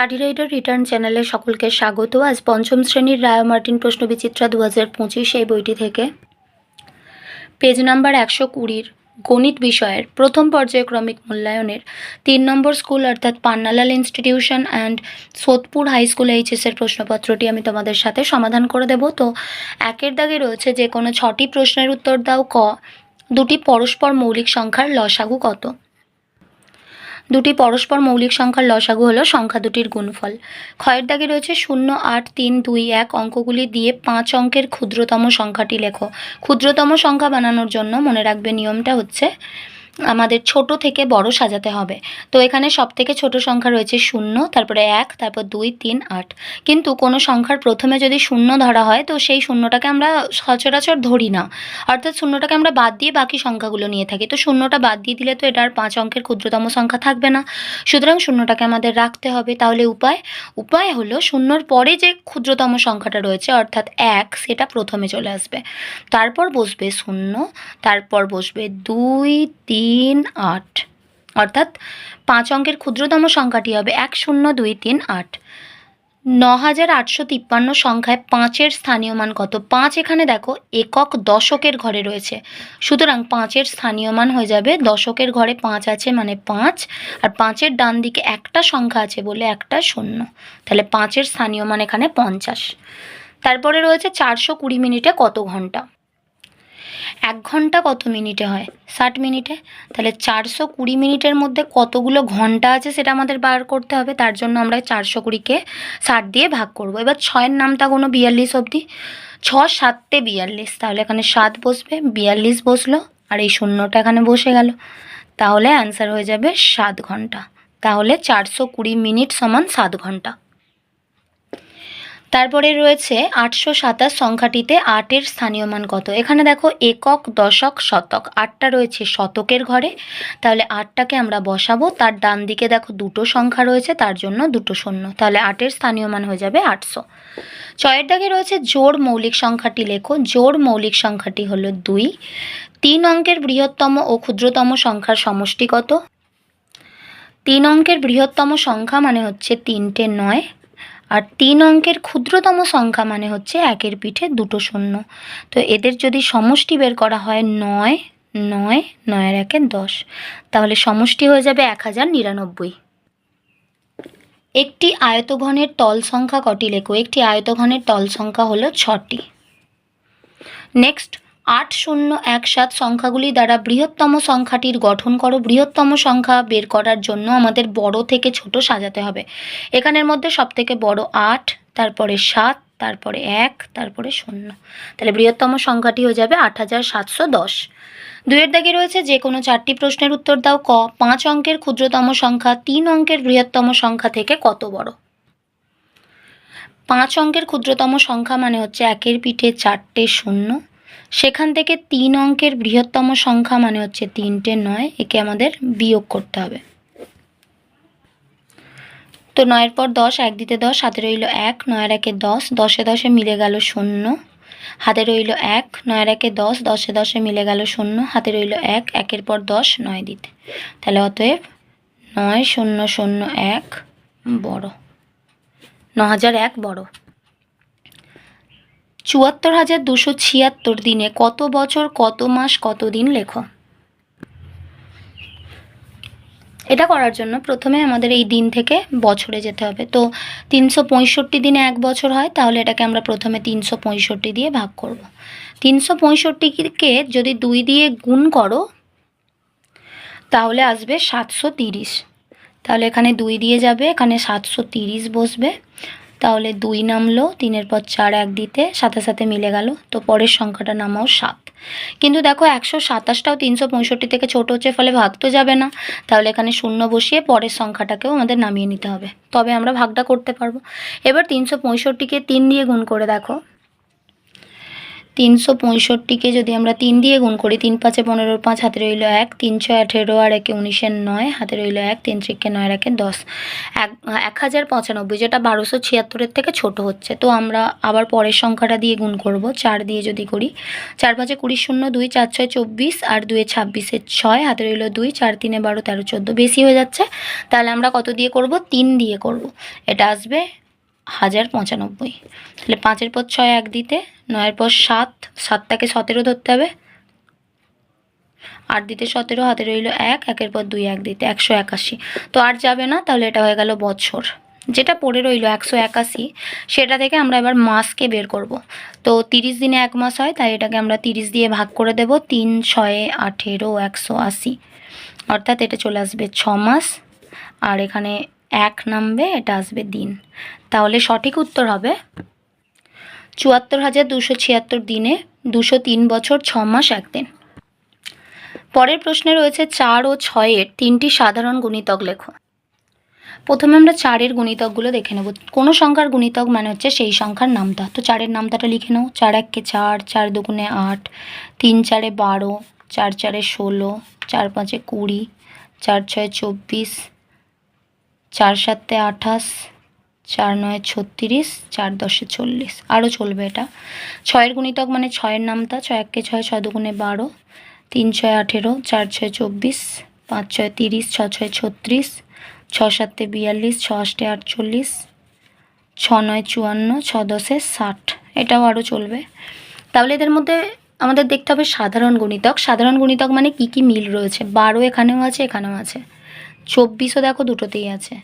Study rider return চ্যানেলে সকলকে স্বাগত। আজ পঞ্চম শ্রেণির রায় মার্টিন প্রশ্নবিচিত্রা দু হাজার পঁচিশ এই বইটি থেকে। পেজ নাম্বার একশো কুড়ির গণিত বিষয়ের প্রথম পর্যায়ক্রমিক মূল্যায়নের তিন নম্বর স্কুল অর্থাৎ Pannalal institution and Sodepur high school এইচএসের প্রশ্নপত্রটি আমি তোমাদের সাথে সমাধান করে দেব। তো একের দাগে রয়েছে যে কোনো ছটি প্রশ্নের উত্তর দাও, ক। দুটি পরস্পর মৌলিক সংখ্যার লসাগু কত? দুটি পরস্পর মৌলিক সংখ্যার লসাগু হলো সংখ্যা দুটির গুণফল। ক্ষয়ের দাগে রয়েছে শূন্য, আট, তিন, দুই, এক অঙ্কগুলি দিয়ে পাঁচ অঙ্কের ক্ষুদ্রতম সংখ্যাটি লেখো। ক্ষুদ্রতম সংখ্যা বানানোর জন্য মনে রাখবে নিয়মটা হচ্ছে আমাদের ছোট থেকে বড় সাজাতে হবে। তো এখানে সব থেকে ছোট সংখ্যা রয়েছে শূন্য, তারপরে এক, তারপর দুই, তিন, আট। কিন্তু কোনো সংখ্যার প্রথমে যদি শূন্য ধরা হয়, তো সেই শূন্যটাকে আমরা সচরাচর ধরি না। অর্থাৎ শূন্যটাকে আমরা বাদ দিয়ে বাকি সংখ্যাগুলো নিয়ে থাকি। তো শূন্যটা বাদ দিয়ে দিলে তো এটা আর পাঁচ অঙ্কের ক্ষুদ্রতম সংখ্যা থাকবে না। সুতরাং শূন্যটাকে আমাদের রাখতে হবে। তাহলে উপায়? উপায় হলো শূন্যর পরে যে ক্ষুদ্রতম সংখ্যাটা রয়েছে, অর্থাৎ এক, সেটা প্রথমে চলে আসবে। তারপর বসবে শূন্য, তারপর বসবে দুই, তিন আট। অর্থাৎ পাঁচ অঙ্কের ক্ষুদ্রতম সংখ্যাটি হবে এক শূন্য দুই তিন আট। ন হাজার আটশো তিপ্পান্ন সংখ্যায় পাঁচের স্থানীয় মান কত? পাঁচ এখানে দেখো, একক দশকের ঘরে রয়েছে। সুতরাং পাঁচের স্থানীয় মান হয়ে যাবে দশকের ঘরে পাঁচ আছে মানে পাঁচ, আর পাঁচের ডান দিকে একটা সংখ্যা আছে বলে একটা শূন্য। তাহলে পাঁচের স্থানীয় মান এখানে পঞ্চাশ। তারপরে রয়েছে চারশো কুড়ি মিনিটে কত ঘণ্টা? এক ঘণ্টা কত মিনিটে হয়? ষাট মিনিটে? তাহলে চারশো কুড়ি মিনিটের মধ্যে কতগুলো ঘণ্টা আছে সেটা আমাদের বার করতে হবে। তার জন্য আমরা চারশো কুড়িকে ষাট দিয়ে ভাগ করব। এবার ছয়ের নামটা কোনো বিয়াল্লিশ অবধি। ছ সাতটে বিয়াল্লিশ। তাহলে এখানে সাত বসবে, বিয়াল্লিশ বসল, আর এই শূন্যটা এখানে বসে গেল। তাহলে অ্যান্সার হয়ে যাবে সাত ঘণ্টা। তাহলে চারশো কুড়ি মিনিট সমান সাত ঘণ্টা। তারপরে রয়েছে আটশো সাতাশ সংখ্যাটিতে আটের স্থানীয় মান কত? এখানে দেখো একক, দশক, শতক। আটটা রয়েছে শতকের ঘরে। তাহলে আটটাকে আমরা বসাবো। তার ডান দিকে দেখো দুটো সংখ্যা রয়েছে, তার জন্য দুটো শূন্য। তাহলে আটের স্থানীয় মান হয়ে যাবে আটশো। ছয়ের দাগে রয়েছে জোড় মৌলিক সংখ্যাটি লেখো। জোড় মৌলিক সংখ্যাটি হলো দুই। তিন অঙ্কের বৃহত্তম ও ক্ষুদ্রতম সংখ্যার সমষ্টি কত? তিন অঙ্কের বৃহত্তম সংখ্যা মানে হচ্ছে তিনটে নয়। আর তিন অঙ্কের ক্ষুদ্রতম সংখ্যা মানে হচ্ছে একের পিঠে দুটো শূন্য। তো এদের যদি সমষ্টি বের করা হয় নয় নয়, নয়ের একে দশ, তাহলে সমষ্টি হয়ে যাবে এক হাজার নিরানব্বই। একটি আয়তঘনের তল সংখ্যা কটি লেখো? একটি আয়তঘনের তল সংখ্যা হলো ছটি। নেক্সট আট শূন্য এক সাত সংখ্যাগুলি দ্বারা বৃহত্তম সংখ্যাটির গঠন করো। বৃহত্তম সংখ্যা বের করার জন্য আমাদের বড় থেকে ছোট সাজাতে হবে। এখানের মধ্যে সবথেকে বড় আট, তারপরে সাত, তারপরে এক, তারপরে শূন্য। তাহলে বৃহত্তম সংখ্যাটি হয়ে যাবে আট হাজার সাতশো দশ। দুয়ের দাগে রয়েছে যে কোনো চারটি প্রশ্নের উত্তর দাও। ক, পাঁচ অঙ্কের ক্ষুদ্রতম সংখ্যা, তিন অঙ্কের বৃহত্তম সংখ্যা থেকে কত বড়? পাঁচ অঙ্কের ক্ষুদ্রতম সংখ্যা মানে হচ্ছে একের পিঠে চারটে শূন্য। সেখান থেকে তিন অঙ্কের বৃহত্তম সংখ্যা মানে হচ্ছে তিনটে নয়, একে আমাদের বিয়োগ করতে হবে। তো নয়ের পর দশ, এক দিতে দশ, হাতে রইল এক, নয়ের একে দশ, দশে দশে মিলে গেল শূন্য। হাতে রইল এক, নয়ের একে দশ, দশে দশে মিলে গেল শূন্য। হাতে রইল এক, একের পর দশ, নয় দিতে। তাহলে অতএব নয়, শূন্য শূন্য, এক, বড়। ন হাজার এক বড়। চুয়াত্তর হাজার দুশো ছিয়াত্তর দিনে কত বছর, কত মাস, কত দিন লেখো? এটা করার জন্য প্রথমে আমাদের এই দিন থেকে বছরে যেতে হবে। তো তিনশো পঁয়ষট্টি দিনে এক বছর হয়, তাহলে এটাকে আমরা প্রথমে তিনশো পঁয়ষট্টি দিয়ে ভাগ করব। তিনশো পঁয়ষট্টিকে যদি দুই দিয়ে গুণ করো, তাহলে আসবে সাতশো তিরিশ। তাহলে এখানে দুই দিয়ে যাবে, এখানে সাতশো তিরিশ বসবে। তাহলে দুই নামলো, তিনের পর চার এক দিতে, সাথে সাথে মিলে গেল। তো পরের সংখ্যাটা নামাও সাত। কিন্তু দেখো একশো সাতাশটাও তিনশো পঁয়ষট্টি থেকে ছোটো হচ্ছে, ফলে ভাগ তো যাবে না। তাহলে এখানে শূন্য বসিয়ে পরের সংখ্যাটাকেও আমাদের নামিয়ে নিতে হবে। তবে আমরা ভাগটা করতে পারব। এবার তিনশো পঁয়ষট্টিকে তিন দিয়ে গুণ করে দেখো। তিনশো পঁয়ষট্টিকে যদি আমরা তিন দিয়ে গুণ করি, তিন পাঁচে পনেরো, পাঁচ হাতে রইল এক তিন ছয় আঠেরো আর একে উনিশের নয়, হাতে রইল এক, তিন ত্রিকে নয় আর একে দশ। এক এক হাজার পঁচানব্বই, যেটা বারোশো ছিয়াত্তরের থেকে ছোট হচ্ছে। তো আমরা আবার পরের সংখ্যাটা দিয়ে গুণ করব, চার দিয়ে যদি করি, চার পাঁচে কুড়ি শূন্য দুই, চার ছয় চব্বিশ আর দুয়ে ছাব্বিশের ছয়, হাতে রইল দুই, চার তিনে বারো, তেরো, চোদ্দ, বেশি হয়ে যাচ্ছে। তাহলে আমরা কত দিয়ে করব? তিন দিয়ে করব। এটা আসবে হাজার পঁচানব্বই। তাহলে পাঁচের পর ছয় এক দিতে, নয়ের পর সাত, সাতটাকে সতেরো ধরতে হবে। আট দিতে সতেরো, হাতে রইল এক, একের পর দুই এক দিতে একশো একাশি। তো আর যাবে না, তাহলে এটা হয়ে গেল বছর। যেটা পড়ে রইল একশো একাশি, সেটা থেকে আমরা এবার মাসকে বের করব। তো তিরিশ দিনে এক মাস হয়, তাই এটাকে আমরা তিরিশ দিয়ে ভাগ করে দেব, তিন, ছয়ে, আঠেরো, একশো আশি। অর্থাৎ এটা চলে আসবে ছ মাস। আর এখানে এক নামবে, এটা আসবে দিন। তাহলে সঠিক উত্তর হবে চুয়াত্তর হাজার দুশো ছিয়াত্তর দিনে, দুশো তিন বছর, ছ মাস একদিন পরের প্রশ্নে রয়েছে চার ও ছয়ের তিনটি সাধারণ গুণিতক লেখো। প্রথমে আমরা চারের গুণিতকগুলো দেখে নেব। কোনো সংখ্যার গুণিতক মানে হচ্ছে সেই সংখ্যার নামতা। তো চারের নামতাটা লিখে নাও। চার এককে চার চার দুগুণে আট, তিন চারে বারো, চার চারে ষোলো, চার পাঁচে কুড়ি, চার ছয় চব্বিশ চার সাতে আঠাশ, চার নয় ছত্রিশ, চার দশে চল্লিশ। আরও চলবে এটা। ছয়ের গুণিতক মানে ছয়ের নামতা, ছয় এককে ছয় ছয় দুগুণে বারো, তিন ছয় আঠেরো, চার ছয় চব্বিশ, পাঁচ ছয় তিরিশ, ছ ছয় ছত্রিশ, ছ সাতে বিয়াল্লিশ, ছ আষ্টে আটচল্লিশ, ছ নয় চুয়ান্ন, ছ দশে ষাট। এটাও আরও চলবে। তাহলে এদের মধ্যে আমাদের দেখতে হবে সাধারণ গুণিতক। সাধারণ গুণিতক মানে কি কি মিল রয়েছে? বারো এখানেও আছে এখানেও আছে। চব্বিশও দেখো দুটোতেই আছে।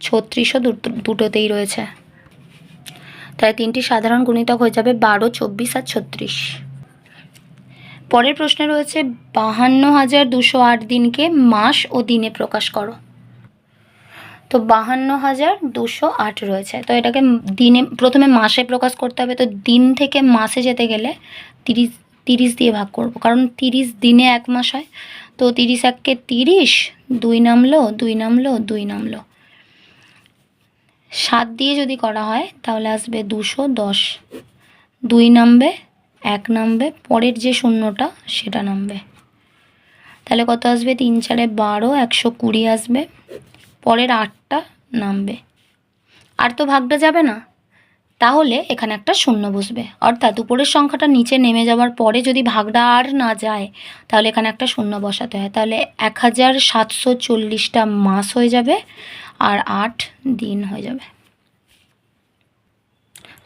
ছত্রিশও দুটো দুটোতেই রয়েছে। তাহলে তিনটি সাধারণ গুণিতক হয়ে যাবে বারো, চব্বিশ আর ছত্রিশ। পরের প্রশ্নে রয়েছে বাহান্ন হাজার দুশো আট দিনকে মাস ও দিনে প্রকাশ করো। তো বাহান্ন হাজার দুশো আট রয়েছে। তো এটাকে দিনে, প্রথমে মাসে প্রকাশ করতে হবে। তো দিন থেকে মাসে যেতে গেলে তিরিশ তিরিশ দিয়ে ভাগ করব। কারণ তিরিশ দিনে এক মাস হয়। তো তিরিশ এককে তিরিশ, দুই নামলো দুই নামলো দুই নামলো। সাত দিয়ে যদি করা হয়, তাহলে আসবে দুশো দশ। দুই নামবে, এক নামবে, পরের যে শূন্যটা, সেটা নামবে। তাহলে কত আসবে? তিন চারে বারো, একশো কুড়ি আসবে। পরের আটটা নামবে। আর তো ভাগটা যাবে না। তাহলে এখানে একটা শূন্য বসবে। অর্থাৎ উপরের সংখ্যাটা নিচে নেমে যাওয়ার পরে যদি ভাগটা আর না যায়, তাহলে এখানে একটা শূন্য বসাতে হয়। তাহলে এক হাজার সাতশো চল্লিশটা মাস হয়ে যাবে আর আট দিন হয়ে যাবে।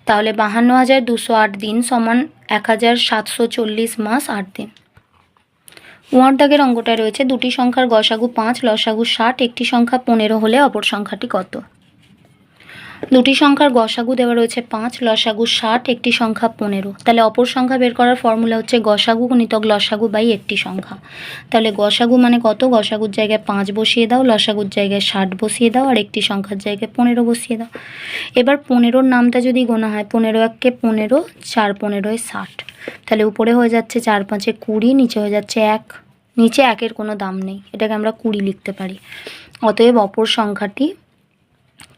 তাহলে বাহান্ন হাজার দুশো আট দিন সমান এক হাজার সাতশো চল্লিশ মাস আট দিন। উয়ার দাগের অঙ্কটা রয়েছে দুটি সংখ্যার গসাগু পাঁচ, লসাগু ষাট, একটি সংখ্যা পনেরো হলে অপর সংখ্যাটি কত? দুটি সংখ্যার গসাগু দেওয়া রয়েছে পাঁচ, লসাগু ষাট, একটি সংখ্যা পনেরো। তাহলে অপর সংখ্যা বের করার ফর্মুলা হচ্ছে গসাগু গুণিতক লসাগু বাই একটি সংখ্যা। তাহলে গসাগু মানে কত? গসাগুর জায়গায় পাঁচ বসিয়ে দাও, লসাগুর জায়গায় ষাট বসিয়ে দাও, আর একটি সংখ্যার জায়গায় পনেরো বসিয়ে দাও। এবার পনেরোর নামটা যদি গোনা হয়, পনেরো এককে পনেরো, চার পনেরোয় ষাট। তাহলে উপরে হয়ে যাচ্ছে চার পাঁচে কুড়ি, নিচে হয়ে যাচ্ছে এক। নিচে একের কোনো দাম নেই, এটাকে আমরা কুড়ি লিখতে পারি। অতএব অপর সংখ্যাটি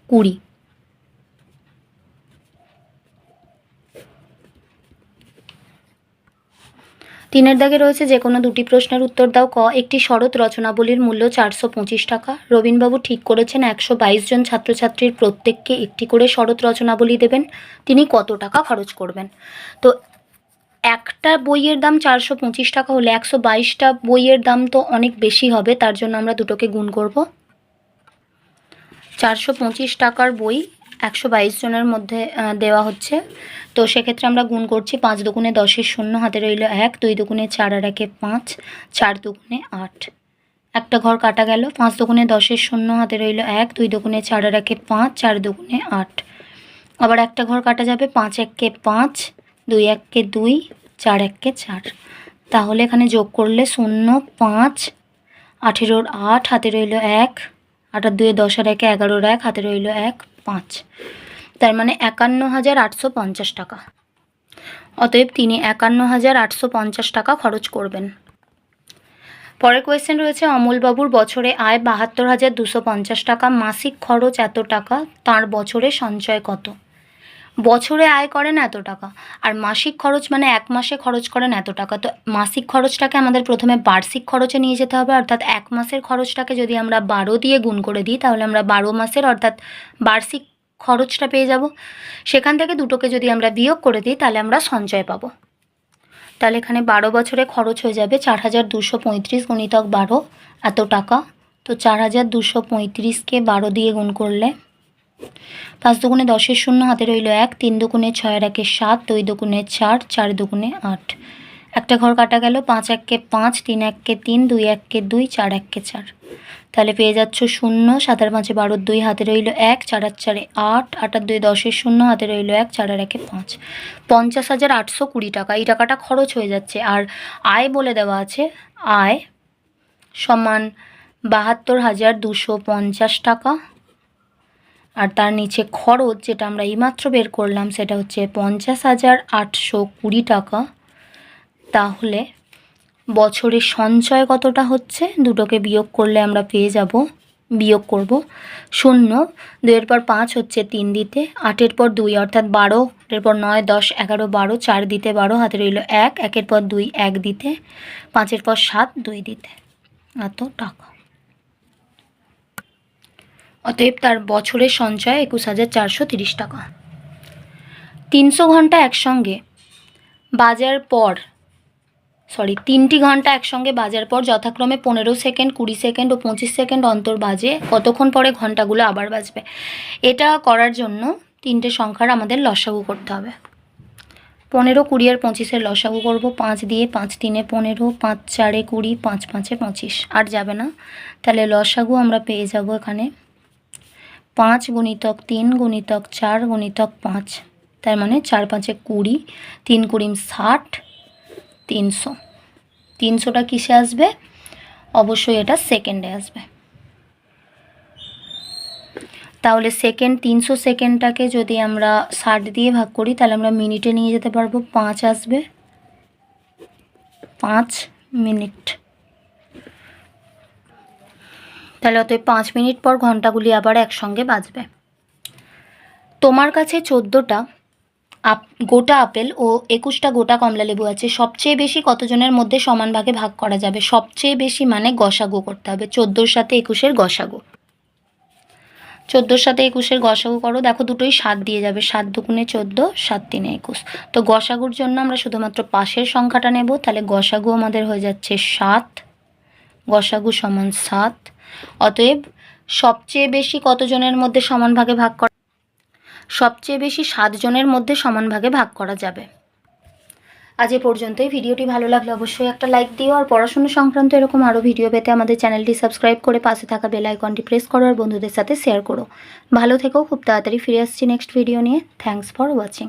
কুড়ি। তিনের দাগে রয়েছে যে কোনো দুটি প্রশ্নের উত্তর দাও ক। একটি শরৎ রচনাবলীর মূল্য চারশো পঁচিশ টাকা। রবীনবাবু ঠিক করেছেন একশো বাইশ জন ছাত্রছাত্রীর প্রত্যেককে একটি করে শরৎ রচনাবলী দেবেন। তিনি কত টাকা খরচ করবেন? তো একটা বইয়ের দাম চারশো পঁচিশ টাকা হলে একশো বাইশটা বইয়ের দাম তো অনেক বেশি হবে, তার জন্য আমরা দুটোকে গুণ করব। চারশো পঁচিশ টাকার বই একশো বাইশ জনের মধ্যে দেওয়া হচ্ছে। তো সেক্ষেত্রে আমরা গুণ করছি পাঁচ দুগুণে দশের শূন্য, হাতে রইল এক, দুই দুগুণে চার আর একে পাঁচ, চার দুগুণে আট। একটা ঘর কাটা গেল, পাঁচ দুগুণে দশের শূন্য, হাতে রইল এক, দুই দুগুণে চার আর একে পাঁচ, চার দুগুণে আট। আবার একটা ঘর কাটা যাবে, পাঁচ এককে পাঁচ, দুই এককে দুই, চার এককে চার। তাহলে এখানে যোগ করলে শূন্য, পাঁচ, আঠেরোর আট, হাতে রইল এক, আটার দুয়ে দশ আর একে এগারোর এক, হাতে রইল এক পাঁচ। তার মানে একান্ন হাজার আটশো পঞ্চাশ টাকা। অতএব তিনি একান্ন হাজার আটশো পঞ্চাশ টাকা খরচ করবেন। পরের কোয়েশ্চেন রয়েছে, অমলবাবুর বছরে আয় বাহাত্তর হাজার দুশো পঞ্চাশ টাকা, মাসিক খরচ এত টাকা, তার বছরে সঞ্চয় কত? বছরে আয় করেন এত টাকা। আর মাসিক খরচ মানে এক মাসে খরচ করেন এত টাকা। তো মাসিক খরচটাকে আমাদের প্রথমে বার্ষিক খরচে নিয়ে যেতে হবে, অর্থাৎ এক মাসের খরচটাকে যদি আমরা বারো দিয়ে গুণ করে দিই, তাহলে আমরা বারো মাসের অর্থাৎ বার্ষিক খরচটা পেয়ে যাব। সেখান থেকে দুটোকে যদি আমরা বিয়োগ করে দিই, তাহলে আমরা সঞ্চয় পাবো। তাহলে এখানে বারো বছরে খরচ হয়ে যাবে চার হাজার দুশো পঁয়ত্রিশ গুণিতক বারো, এত টাকা। তো চার হাজার দুশো পঁয়ত্রিশকে বারো দিয়ে গুণ করলে পাঁচ দুগুণে দশের শূন্য হাতে রইল এক, তিন দুগুণে ছয়ের একে সাত, দুই দুগুণে চার চার দুগুণে আট। একটা ঘর কাটা গেল, পাঁচ এককে পাঁচ, তিন এককে তিন, দুই এককে দুই, চার এককে চার। তাহলে পেয়ে যাচ্ছ শূন্য, সাতার পাঁচে বারোর দুই হাতে রইল এক, চার আর চারে আট আট আর দুই দশের শূন্য হাতে রইল এক, চার আর একে পাঁচ। পঞ্চাশ হাজার আটশো কুড়ি টাকা, এই টাকাটা খরচ হয়ে যাচ্ছে। আর আয় বলে দেওয়া আছে, আয় সমান বাহাত্তর হাজার দুশো পঞ্চাশ টাকা। আর তার নিচে খরচ যেটা আমরা এইমাত্র বের করলাম সেটা হচ্ছে পঞ্চাশ হাজার আটশো কুড়ি টাকা। তাহলে বছরে সঞ্চয় কতটা হচ্ছে? দুটোকে বিয়োগ করলে আমরা পেয়ে যাব, বিয়োগ করব শূন্য। দুইয়ের পর পাঁচ হচ্ছে তিন দিতে, আটের পর দুই অর্থাৎ বারো এর পর নয়, দশ, এগারো, বারো, চার দিতে বারো হাতে রইল এক, একের পর দুই এক দিতে, পাঁচের পর সাত দুই দিতে। এত টাকা। অতএব তার বছরের সঞ্চয় একুশ হাজার চারশো তিরিশ টাকা। তিনশো ঘণ্টা একসঙ্গে বাজার পর সরি তিনটি ঘণ্টা একসঙ্গে বাজার পর যথাক্রমে পনেরো সেকেন্ড, কুড়ি সেকেন্ড ও পঁচিশ সেকেন্ড অন্তর বাজে, কতক্ষণ পরে ঘন্টাগুলো আবার বাজবে। এটা করার জন্য তিনটে সংখ্যার আমাদের লসাগু করতে হবে। পনেরো কুড়ি আর পঁচিশের লসাগু করব, পাঁচ দিয়ে পাঁচ তিনে পনেরো, পাঁচ চারে কুড়ি, পাঁচ পাঁচে পঁচিশ। আর যাবে না। তাহলে লসাগু আমরা পেয়ে যাব এখানে। পাঁচ গুণিতক তিন গুণিতক চার গুণিতক পাঁচ। তার মানে চার পাঁচে কুড়ি, তিন কুড়ি ষাট, তিনশো। তিনশোটা কিসে আসবে? অবশ্যই এটা সেকেন্ডে আসবে। তাহলে সেকেন্ড, তিনশো সেকেন্ডটাকে যদি আমরা ষাট দিয়ে ভাগ করি, তাহলে আমরা মিনিটে নিয়ে যেতে পারব, পাঁচ আসবে। পাঁচ মিনিট। তাহলে অতএব পাঁচ মিনিট পর ঘন্টাগুলি আবার একসঙ্গে বাজবে। তোমার কাছে চোদ্দোটা আপ, গোটা আপেল ও একুশটা গোটা কমলা লেবু আছে। সবচেয়ে বেশি কতজনের মধ্যে সমান ভাগে ভাগ করা যাবে? সবচেয়ে বেশি মানে গসাগু করতে হবে। চোদ্দোর সাথে একুশের গসাগু। চোদ্দোর সাথে একুশের গসাগু করো। দেখো দুটোই সাত দিয়ে যাবে। সাত দুগুণে চোদ্দ, সাত তিনে একুশ। তো গসাগুর জন্য আমরা শুধুমাত্র পাশের সংখ্যাটা নেব। তাহলে গসাগু আমাদের হয়ে যাচ্ছে সাত। গসাগু সমান সাত। অতএব সবচেয়ে বেশি কতজনের মধ্যে সমান ভাগে ভাগ করা সবচেয়ে বেশি সাতজনের মধ্যে সমান ভাগে ভাগ করা যাবে। আজ এ পর্যন্তই। ভিডিওটি ভালো লাগলে অবশ্যই একটা লাইক দিও আর পড়াশোনা সংক্রান্ত এরকম আরও ভিডিও পেতে আমাদের চ্যানেলটি সাবস্ক্রাইব করে পাশে থাকা বেল আইকনটি প্রেস করো আর বন্ধুদের সাথে শেয়ার করো। ভালো থেকো, খুব তাড়াতাড়ি ফিরে আসছি নেক্সট ভিডিও নিয়ে। Thanks for watching.